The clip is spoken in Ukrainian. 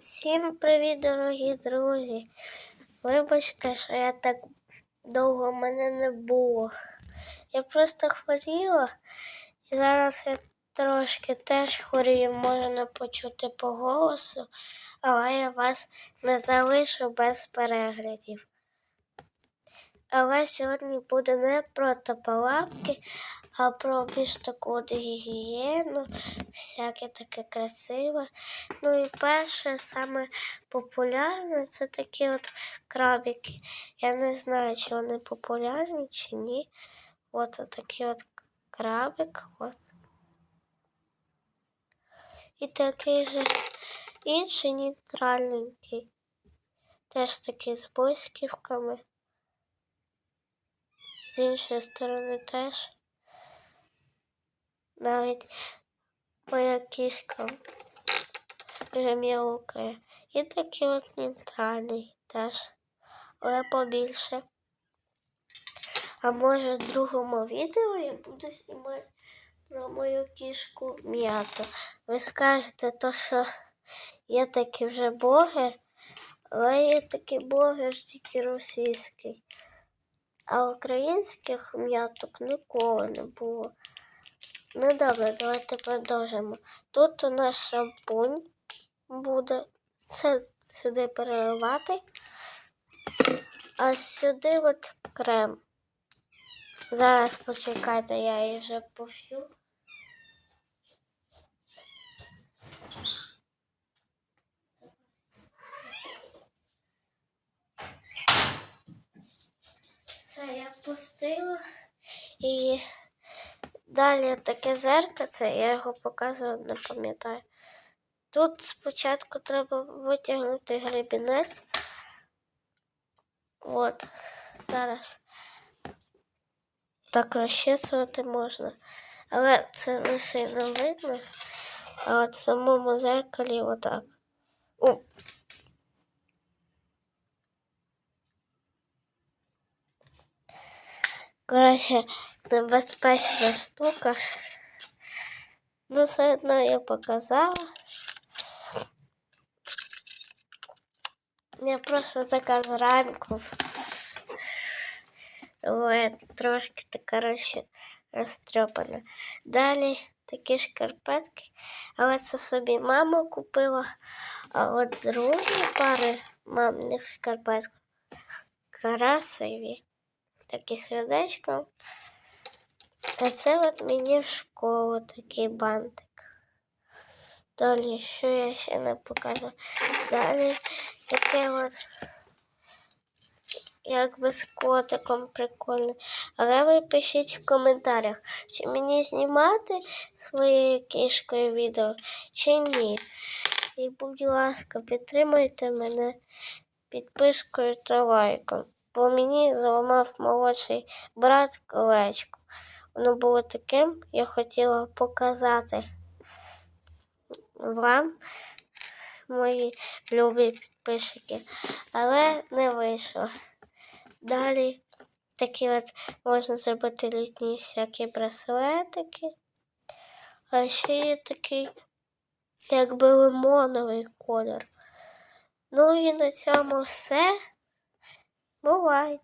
Всім привіт, дорогі друзі. Вибачте, що я так довго мене не було. Я просто хворіла, і зараз я трошки теж хворію, можна почути по голосу, але я вас не залишу без переглядів. Але сьогодні буде не про тополапки, а про більш таку гігієну, всяке таке красиве. Ну і перше, саме популярне, це такі от крабики. Я не знаю, чи вони популярні, чи ні. От такий от крабик. От. І такий же інший нейтральненький. Теж такий з блисківками. З іншої сторони теж. Навіть моя кішка вже м'яукає. І такий от нейтральний теж, але побільше. А може в другому відео я буду знімати про мою кішку м'яту. Ви скажете, то, що я такий вже блогер, але я такий блогер тільки російський. А українських м'яток ніколи не було. Ну добре, давайте продовжимо. Тут у нас шампунь буде. Це сюди переливати. А сюди от крем. Зараз почекайте, я її вже пущу. Все, я пустила і далі таке зеркальце, я його показую, не пам'ятаю. Тут спочатку треба витягнути гребінець. От, зараз так розчесувати можна. Але це не сильно видно. А от в самому зеркалі отак. О, Коротше, небезпечна штука. Ну, все одно я показала. Я просто така зранку. Але трошки така коротше, розтрьопана. Далі такі шкарпетки. Але це собі мама купила. А от другі пари мамних шкарпеток красиві таке сердечко. А це от мені в школу такий бантик. Далі, що я ще не показую. Далі таке от, якби з котиком прикольно. Але ви пишіть в коментарях, чи мені знімати своєю кішкою відео, чи ні. І, будь ласка, підтримуйте мене підпискою та лайком бо мені зламав молодший брат колечко. Воно було таким, я хотіла показати вам, мої любі підписчики, але не вийшло. Далі такі от можна зробити літні всякі браслетики. А ще є такий, якби лимоновий колір. Ну і на цьому все. Бувай!